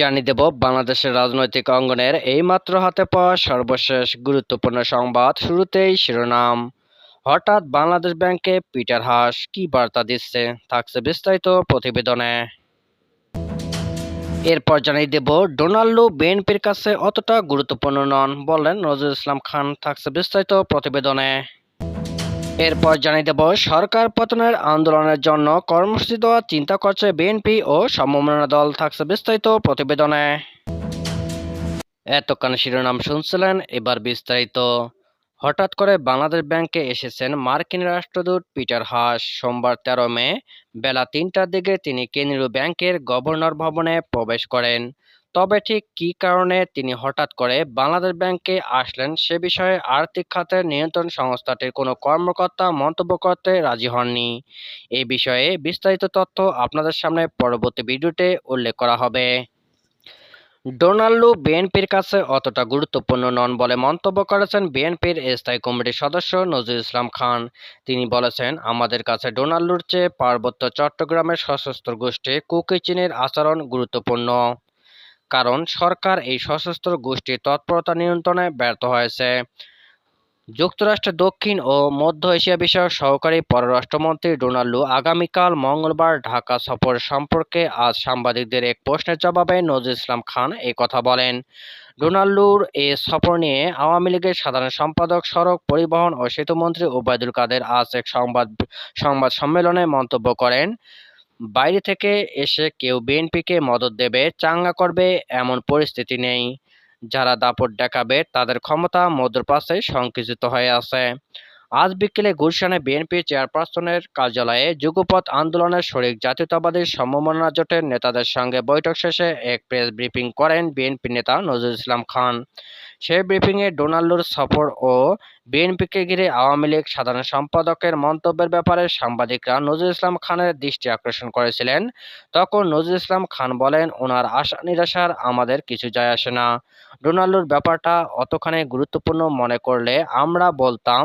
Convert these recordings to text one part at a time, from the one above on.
জানিয়ে দেব, বাংলাদেশের রাজনৈতিক অঙ্গনের এইমাত্র হাতে পাওয়া সর্বশেষ গুরুত্বপূর্ণ সংবাদ শুরুতেই শিরোনাম। হঠাৎ বাংলাদেশ ব্যাংকে পিটার হাস কি বার্তা দিচ্ছে, থাকছে বিস্তারিত প্রতিবেদনে। এরপর জানিয়ে দেব, ডোনাল্ডো বিএনপির কাছে অতটা গুরুত্বপূর্ণ নন, বললেন নজরুল ইসলাম খান, থাকছে বিস্তারিত প্রতিবেদনে। এরপর জানিয়ে দেব, সরকার পতনের আন্দোলনের জন্য কর্মসূচি দেওয়ার চিন্তা করছে বিএনপি ও সমমনা দল থাকছে বিস্তারিত প্রতিবেদনে। এতক্ষণ শিরোনাম শুনছিলেন, এবার বিস্তারিত। হঠাৎ করে বাংলাদেশ ব্যাংকে এসেছেন মার্কিন রাষ্ট্রদূত পিটার হাস। সোমবার তেরো মে, বেলা তিনটার দিকে তিনি কেন্দ্রীয় ব্যাংকের গভর্নর ভবনে প্রবেশ করেন। তবে ঠিক কী কারণে তিনি হঠাৎ করে বাংলাদেশ ব্যাংকে আসলেন সে বিষয়ে আর্থিক খাতের নিয়ন্ত্রণ সংস্থাটির কোনো কর্মকর্তা মন্তব্য করতে রাজি হননি। এই বিষয়ে বিস্তারিত তথ্য আপনাদের সামনে পরবর্তী ভিডিওতে উল্লেখ করা হবে। ডোনাল্ডো বিএনপির কাছে অতটা গুরুত্বপূর্ণ নন বলে মন্তব্য করেছেন বিএনপির স্থায়ী কমিটির সদস্য নজরুল ইসলাম খান। তিনি বলেছেন, আমাদের কাছে ডোনাল্ডোর চেয়ে পার্বত্য চট্টগ্রামের সশস্ত্র গোষ্ঠী কুকি চীনের আচরণ গুরুত্বপূর্ণ। কারণ সরকার এই সশস্ত্র গোষ্ঠীর তৎপরতা নিয়ন্ত্রণে ব্যর্থ হয়েছে। যুক্তরাষ্ট্রের দক্ষিণ ও মধ্য এশিয়া বিষয়ক সহকারী পররাষ্ট্রমন্ত্রী ডোনাল্ডো আগামীকাল মঙ্গলবার ঢাকা সফর সম্পর্কে আজ সাংবাদিকদের এক প্রশ্নের জবাবে নজরুল ইসলাম খান এই কথা বলেন। ডোনাল্ডোর এ সফর নিয়ে আওয়ামী লীগের সাধারণ সম্পাদক, সড়ক পরিবহন ও সেতুমন্ত্রী ওবায়দুল কাদের আজ এক সংবাদ সংবাদ সম্মেলনে মন্তব্য করেন। বাইরে থেকে এসে কেউ বিএনপিকে মদত দেবে, চাঙ্গা করবে, এমন পরিস্থিতি নেই। যারা দাপট দেখাবে, তাদের ক্ষমতা মধ্যপ্রাচ্যে সংকুচিত হয়ে আছে। আজ বিকেলে গুলশানে বিএনপি চেয়ারপারসনের কার্যালয়ে যুগপথ আন্দোলনের শরিক জাতীয়তাবাদী সমমনা জোটের নেতাদের সঙ্গে বৈঠক শেষে এক প্রেস ব্রিফিং করেন বিএনপি নেতা নজরুল ইসলাম খান। সেই ব্রিফিংয়ে ডোনাল্ডোর সফর ও বিএনপিকে ঘিরে আওয়ামী লীগ সাধারণ সম্পাদকের মন্তব্যের ব্যাপারে সাংবাদিকরা নজরুল ইসলাম খানের দৃষ্টি আকর্ষণ করেছিলেন। তখন নজরুল ইসলাম খান বলেন, ওনার আশা নিরাশার আমাদের কিছু যায় আসে না। ডোনাল্ডোর ব্যাপারটা অতখানি গুরুত্বপূর্ণ মনে করলে আমরা বলতাম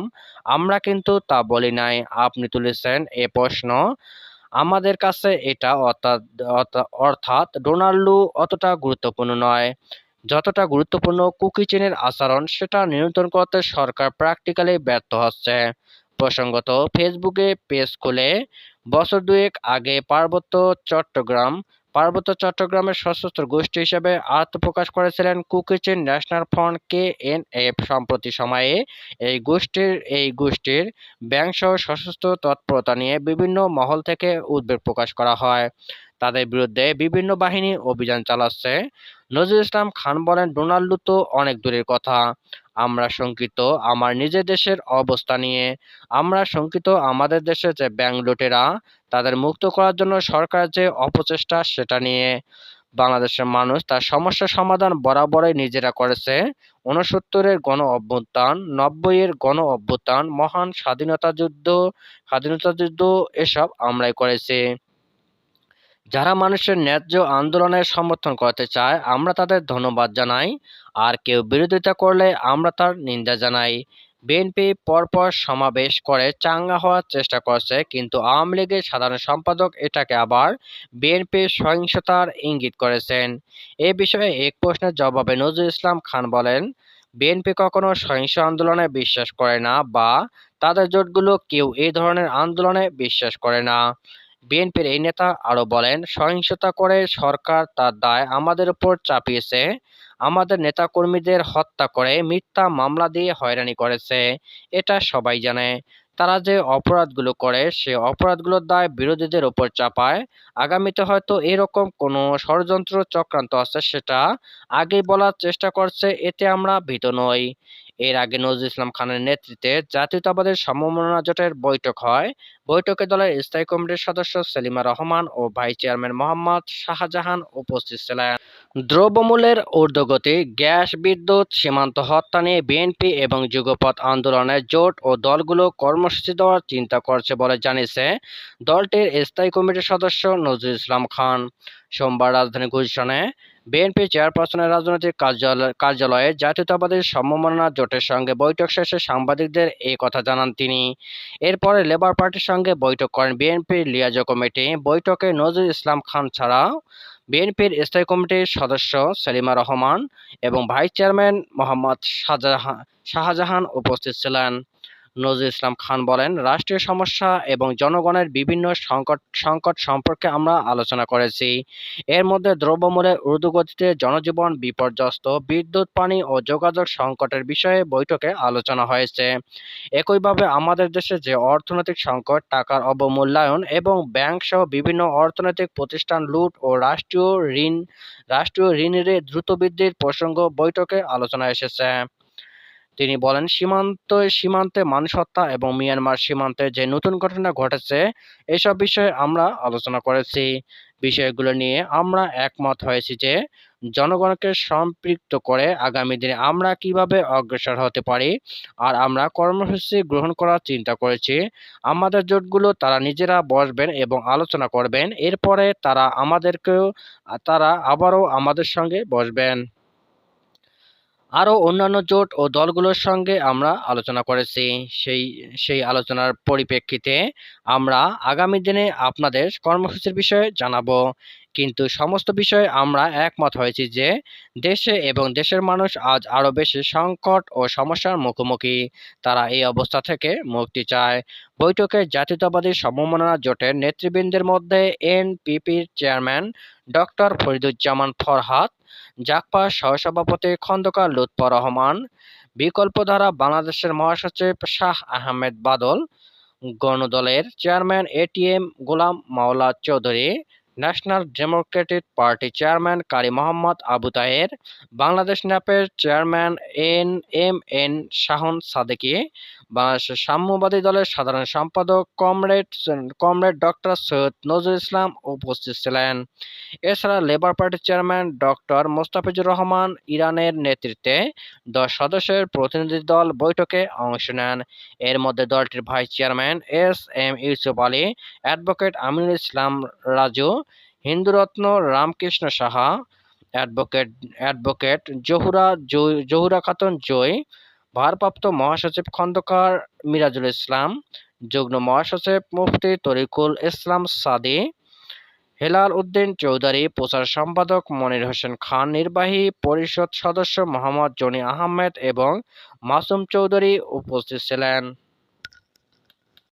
আমরা কিন্তু তা বলি নাই। আপনি তুলেছেন এ প্রশ্ন। আমাদের কাছে এটা অর্থাৎ অর্থাৎ ডোনাল্ডো অতটা গুরুত্বপূর্ণ নয়। যতটা গুরুত্বপূর্ণ কুকি চীনের আচরণ, সেটা নিয়ন্ত্রণ করতে সরকার প্র্যাকটিক্যালি ব্যর্থ হচ্ছে। প্রসঙ্গত, ফেসবুকে পেজ খুলে বছর দুয়েক আগে পার্বত্য চট্টগ্রাম পার্বত্য চট্টগ্রামের সশস্ত্র গোষ্ঠী হিসেবে আত্মপ্রকাশ করেছিলেন Kukichin national front K N F. সম্প্রতি সময়ে এই গোষ্ঠীর এই গোষ্ঠীর ব্যাংসহ সশস্ত্র তৎপরতা নিয়ে বিভিন্ন মহল থেকে উদ্বেগ প্রকাশ করা হয়। তাদের বিরুদ্ধে বিভিন্ন বাহিনী অভিযান চালাচ্ছে। নজরুল ইসলাম খান বলেন, ডোনাল্ডো তো অনেক দূরের কথা। আমরা শঙ্কিত আমার নিজের দেশের অবস্থা নিয়ে। আমরা শঙ্কিত আমাদের দেশে যে ব্যাংক লুটেরা, তাদের মুক্ত করার জন্য সরকার যে অপচেষ্টা সেটা নিয়ে। বাংলাদেশের মানুষ তার সমস্যার সমাধান বরাবরই নিজেরা করেছে। উনসত্তরের গণ অভ্যুত্থান, নব্বইয়ের গণ অভ্যুত্থান, মহান স্বাধীনতা যুদ্ধ স্বাধীনতা যুদ্ধ, এসব আমরাই করেছি। যারা মানুষের ন্যায্য আন্দোলনের সমর্থন করতে চায়, আমরা তাদের ধন্যবাদ জানাই। আর কেউ বিরোধিতা করলে আমরা তার নিন্দা জানাই। বিএনপি পরপর সমাবেশ করে চাঙ্গা হওয়ার চেষ্টা করছে, কিন্তু আওয়ামী লীগের সাধারণ সম্পাদক এটাকে আবার বিএনপির সহিংসতার ইঙ্গিত করেছেন। এ বিষয়ে এক প্রশ্নের জবাবে নজরুল ইসলাম খান বলেন বিএনপি কখনো সহিংস আন্দোলনে বিশ্বাস করে না বা তাদের জোটগুলো কেউ এই ধরনের আন্দোলনে বিশ্বাস করে না। বিএনপির এই নেতা আরও বলেন, সহিংসতা করে সরকার তার দায় আমাদের উপর চাপিয়েছে। আমাদের নেতাকর্মীদের হত্যা করে মিথ্যা মামলা দিয়ে হয়রানি করেছে। এটা সবাই জানে। তারা যে অপরাধগুলো করে, সে অপরাধগুলোর দায় বিরোধীদের ওপর চাপায়। আগামীতে হয়তো এরকম কোনো ষড়যন্ত্র চক্রান্ত আছে, সেটা আগেই বলার চেষ্টা করছে, এতে আমরা ভীত নই। এর আগে নজরুল ইসলাম খানের নেতৃত্বে জাতীয়তাবাদের সমমনা জোটের বৈঠক হয়। বৈঠকে দলের স্থায়ী কমিটির সদস্য সেলিমা রহমান ও ভাইস চেয়ারম্যান মোহাম্মদ শাহজাহান উপস্থিত ছিলেন। দ্রব্যমূল্যের ঊর্ধ্বগতি, গ্যাস বিদ্যুৎ, সীমান্ত হত্যা নিয়ে বিএনপি এবং যুগপথ আন্দোলনের জোট ও দলগুলো কর্মসূচি দেওয়ার চিন্তা করছে বলে জানিয়েছে দলটির স্থায়ী কমিটির সদস্য নজরুল ইসলাম খান। সোমবার রাজধানী গুলশানে বিএনপি চেয়ারপারসনের রাজনৈতিক কার্যালয়ে জাতীয়তাবাদী সম্মাননা জোটের সঙ্গে বৈঠক শেষে সাংবাদিকদের এই কথা জানান তিনি। এরপরে লেবার পার্টির সঙ্গে বৈঠক করেন বিএনপির লিয়াজো কমিটি। বৈঠকে নজরুল ইসলাম খান ছাড়াও বিএনপির স্থায়ী কমিটির সদস্য সেলিমা রহমান এবং ভাইস চেয়ারম্যান মোহাম্মদ শাহজাহান উপস্থিত ছিলেন। নজরুল ইসলাম খান বলেন, রাষ্ট্রীয় সমস্যা এবং জনগণের বিভিন্ন সংকট সংকট সম্পর্কে আমরা আলোচনা করেছি। এর মধ্যে দ্রব্যমূল্যের ঊর্ধ্বগতিতে জনজীবন বিপর্যস্ত, বিদ্যুৎ, পানি ও যোগাযোগ সংকটের বিষয়ে বৈঠকে আলোচনা হয়েছে। একইভাবে আমাদের দেশে যে অর্থনৈতিক সংকট, টাকার অবমূল্যায়ন এবং ব্যাংক সহ বিভিন্ন অর্থনৈতিক প্রতিষ্ঠান লুট ও রাষ্ট্রীয় ঋণ, রাষ্ট্রীয় ঋণের দ্রুত বৃদ্ধির প্রসঙ্গ বৈঠকে আলোচনা এসেছে। তিনি বলেন, সীমান্ত, সীমান্তে মানুষ হত্যা এবং মিয়ানমার সীমান্তে যে নতুন ঘটনা ঘটেছে, এসব বিষয়ে আমরা আলোচনা করেছি। বিষয়গুলো নিয়ে আমরা একমত হয়েছি যে, জনগণকে সম্পৃক্ত করে আগামী দিনে আমরা কীভাবে অগ্রসর হতে পারি আর আমরা কর্মসূচি গ্রহণ করার চিন্তা করেছি। আমাদের জোটগুলো তারা নিজেরা বসবেন এবং আলোচনা করবেন। এরপরে তারা আমাদেরকেও, তারা আবারও আমাদের সঙ্গে বসবেন। আরও অন্যান্য জোট ও দলগুলোর সঙ্গে আমরা আলোচনা করেছি। সেই সেই আলোচনার পরিপ্রেক্ষিতে আমরা আগামী দিনে আপনাদের কর্মসূচির বিষয়ে জানাব। কিন্তু সমস্ত বিষয়ে আমরা একমত হয়েছি যে দেশে এবং দেশের মানুষ আজ আরও বেশি সংকট ও সমস্যার মুখোমুখি। তারা এই অবস্থা থেকে মুক্তি চায়। বৈঠকে জাতীয়তাবাদী সমমনা জোটের নেতৃবৃন্দের মধ্যে এনপিপির চেয়ারম্যান ডক্টর ফরিদুজ্জামান ফরহাদ জাকপা সহসভাপতি খন্দকার লুৎফর রহমান, বিকল্পধারা বাংলাদেশের মহাসচিব Shah Ahmed Badal, গণদলের chairman ATM Golam Maula Chowdhury, national democratic party chairman কারি Mohammad Abu Taher, Bangladesh ন্যাপের chairman N M N Shahan Sadeki বাংলাদেশের সাম্যবাদী দলের সাধারণ সম্পাদক comrade comrade doctor Syed Nazrul Islam উপস্থিত ছিলেন। এছাড়া লেবার পার্টির চেয়ারম্যান ডক্টর মোস্তাফিজুর রহমান ইরানের নেতৃত্বে দশ সদস্যের প্রতিনিধি দল বৈঠকে অংশ নেন। এর মধ্যে দলটির vice chairman S M Yusuf Ali, advocate Aminul Islam Raju, হিন্দুরত্ন Ramakrishna Saha, advocate advocate Jahura Jahura Khatun Joy ভারপ্রাপ্ত মহাসচিব খন্দকার মিরাজুল ইসলাম, যুগ্ম মহাসচিব মুফতি তরিকুল ইসলাম সাদি, হেলাল উদ্দিন চৌধুরী, প্রচার সম্পাদক মনির হোসেন খান, নির্বাহী পরিষদ সদস্য মোহাম্মদ জনি আহমেদ এবং মাসুম চৌধুরী উপস্থিত ছিলেন।